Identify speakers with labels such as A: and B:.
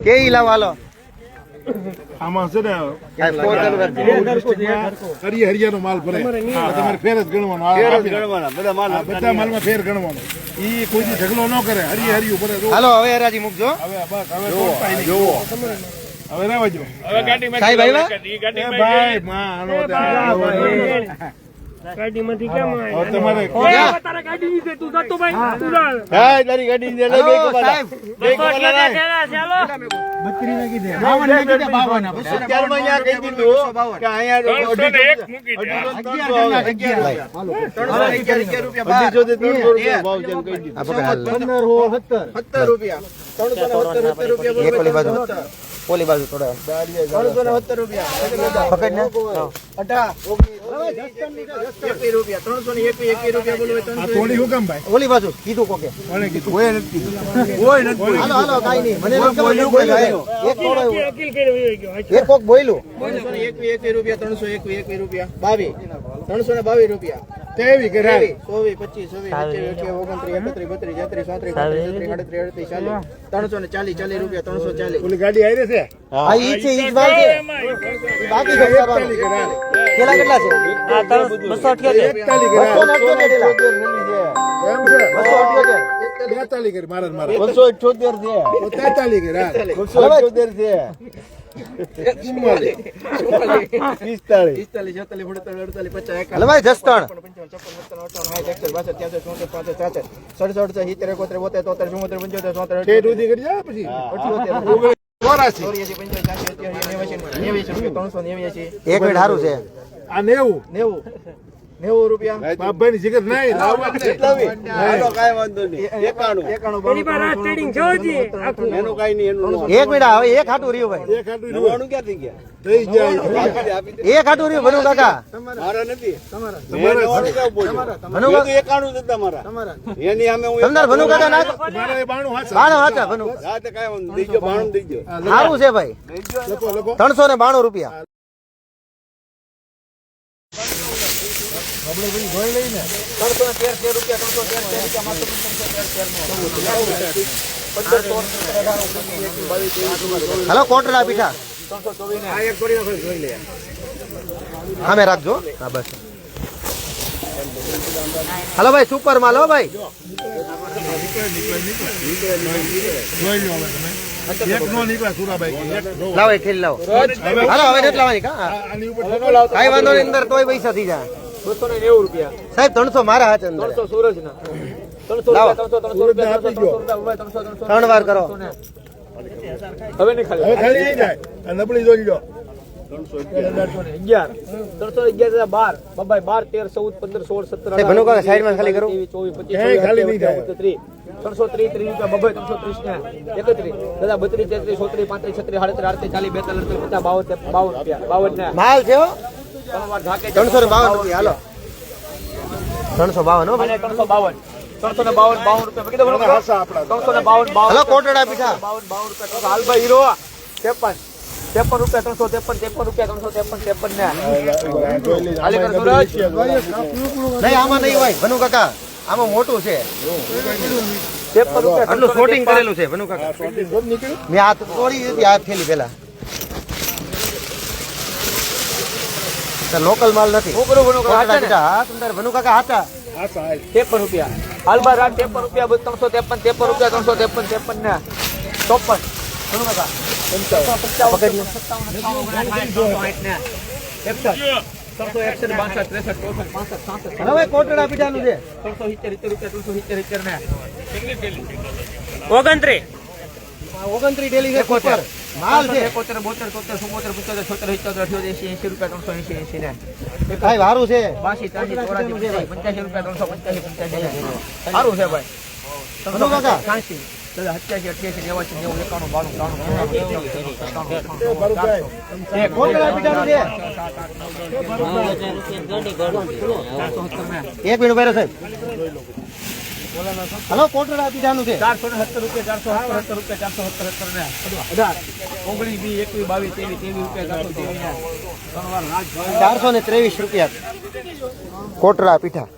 A: કે ઈ લાવો હાલો
B: આમાં છે ને. હરી હરિયાનો માલ ભરે. તમારે ફેર જ ગણવાનો બધા માલમાં બધા માલમાં ફેર ગણવાનો. ઈ કોઈ ઢગલો ન કરે હરી હરિયું ભરે
A: હાલો હવે હરાજી મૂકજો.
B: હવે બસ હવે જોવો. હવે રહેવા દો.
A: સાહેબ આવ્યા?
B: એ ભાઈ માં
C: ગાડીમાંથી કેમ
B: હવે તમારે
C: આવ્યા? તારે ગાડી ની છે, તું. જતો ભાઈ. તું જા.
A: હલો, સાહેબ.
C: બસો અઠ્યોતેર થયેલા છે, હાલો.
A: આ પકડ હાલ. એક ઓલી બાજુ ઓલી બાજુ થોડા પકડ ને
B: આ તોડી હું કેમ ભાઈ
A: ઓલી બાજુ કીધું ઓલી
B: બાજુ કીધું નથી કીધું.
A: હાલો હાલો રૂપિયા નહીં. મને નથી ખબર, એક બોલ્યો, એક. એક બોલ્યો.
C: વકીલ કર્યો વયો ગયો.
A: એક કોક બોલ્યું
B: તેવી કે રાય. ઓલી ગાડી આવી છે
A: આ ઈ છે ઈ જ માલ છે ઈ બાકી છે ઉતારવાનું. પેલા કેટલા છે
C: આ તારો બસો અઠ્યોતેર.
A: બસો અઠ્યોતેર પેલા.
B: છે
A: બસો અઠ્યોતેર.
B: બેતાલી કરી મારા મારા
D: બસો અઠ્યોતેર છે
B: તેતાલી કરી
D: બસો અઠ્યોતેર છે
A: એક મિનિટ સારું છે
B: આ નેવું. બાપભાઈ ની જીગર નહીં લાવવા
D: કાંઈ વાંધો નહીં. એકાણું.
C: એની પર આ ટ્રેડિંગ જો જી આખું.
D: એનું કાંઈ નહીં એનું
A: એક મિનિટ હવે એક હાટું રહ્યું ભાઈ.
B: એક હાટું રહ્યું.
D: નવાણું ક્યાંથી ગયા?
B: થઈ જાય.
D: આપી દે.
A: એક હાટું રહ્યું ભનુ કાકા.
D: મારા નથી. મેં નવાણું
A: ભનુ કાકા
D: એકાણું જ હતા મારા. એની સામે હું
A: સમજાર ભનુ કાકા નાખો
B: મારા એ બાણું રૂપિયા
A: બાણું હાચા ભનુ
D: હા તો કાંઈ વાંધો નહીં. દઈ ગયો ભાણું દઈ ગયો.
A: સારું છે ભાઈ.
B: લખો લખો.
A: ત્રણસો ને બાણું રૂપિયા હલો કોટડા પીઠા. હા મેં રાખજો. હા બસ. હલો ભાઈ સુપર માલ હો ભાઈ
B: જોઈ લો હવે તમે. એક નો નીકળે નો.
A: લાવો એક થેલી લાવો. હાલો હવે નથી લાવવાની કા?
B: આની ઉપર ઠેકો
A: કાંઈ વાંધો નહીં અંદર તોય પૈસા થઈ જાય. સાહેબ ત્રણસો મારા હાથ અંદર. લાવો.
B: સુરતને આપી ગયો
A: ત્રણ વાર કરો.
B: હવે ખાલી. નહીં જાય. નબળી જોઈ લો.
E: ત્રણસો ત્રીસ ત્રીસ રૂપિયા બબ્બે ત્રણસો ત્રીસ ને એકત્રીસ દાદા બત્રીસ તેત્રીસ ચોત્રીસ પાંત્રીસ છત્રીસ સાડત્રીસ આડત્રીસ ચાલીસ બેતાલીસ અડતાલીસ પચાસ બાવન ત્રેપન, બાવન રૂપિયા બાવન ને
A: માલ છે હો
E: ત્રણ વાર ઝાંકે
A: ત્રણસો ને બાવન રૂપિયા હાલો ત્રણસો બાવન હો ભાઈ
E: અને ત્રણસો બાવન ત્રણસો ને બાવન બાવન રૂપિયા મેં કીધું બરોબર?
B: હાસા આપણા
E: ત્રણસો ને બાવન બાવન
A: હલો કોટડા પીઠા
E: બાવન બાવન રૂપિયા ત્રણસો હાલભાઈ હીરો ત્રેપન ત્રેપન રૂપિયા ત્રણસો ત્રેપન ત્રેપન રૂપિયા ત્રણસો ત્રેપન ત્રેપન ને
B: જોઈ
E: કર સુરજ.
A: નહીં આમાં નહીં હોય. ભનુ કાકા આમાં મોટું છે.
E: ત્રેપન રૂપિયા
A: આટલું શોટિંગ કરેલું છે ભનુ કાકા. મેં હાથ તોડી દીધી હાથ થેલી પેલા લોકલ માલ નથી. ભનુ કાકા
B: હતા.
E: ત્રેપન રૂપિયા. ત્રેપન રૂપિયા બધું ત્રણસો ત્રેપન ત્રેપન રૂપિયા ત્રણસો ત્રેપન ત્રેપન ને. ચોપન. ભનુ કાકા.
C: ઓગણત્રીસ.
A: ઓગણત્રીસ ડેલી છે માલ છે.
E: એકોતેર બોતેર તોતેર ચુમ્મોતેર પંચોતેર છોતેર સિત્તોતેર અઠ્યોતેર એસી એસી રૂપિયા ત્રણસો એસી એસી ને.
A: ભાઈ સારું છે?
E: બાસી ત્રાસી ચોરાસી પંચ્યાસી પંચ્યાસી રૂપિયા ત્રણસો પંચ્યાસી પંચ્યાસી. સારું છે ભાઈ. સત્યાસી અઠ્યાસી નેવાસી નેવું એકાણું બાણું ત્રાણું એક
A: પીઠાનું છે એક મિનિટ ભાઈ સાહેબ. હલો કોટડા પીઠાનું છે
E: ચારસો ને સત્તર રૂપિયા ચારસો સત્તર સત્તર રૂપિયા ચારસો સત્તર સત્તર ને. અઢાર. ઓગણીસ બી એકવીસ બાવીસ ત્રેવીસ ત્રેવીસ રૂપિયા ચારસો ત્રેવીસ
A: ચારસો ને ત્રેવીસ રૂપિયા. કોટડા પીઠા.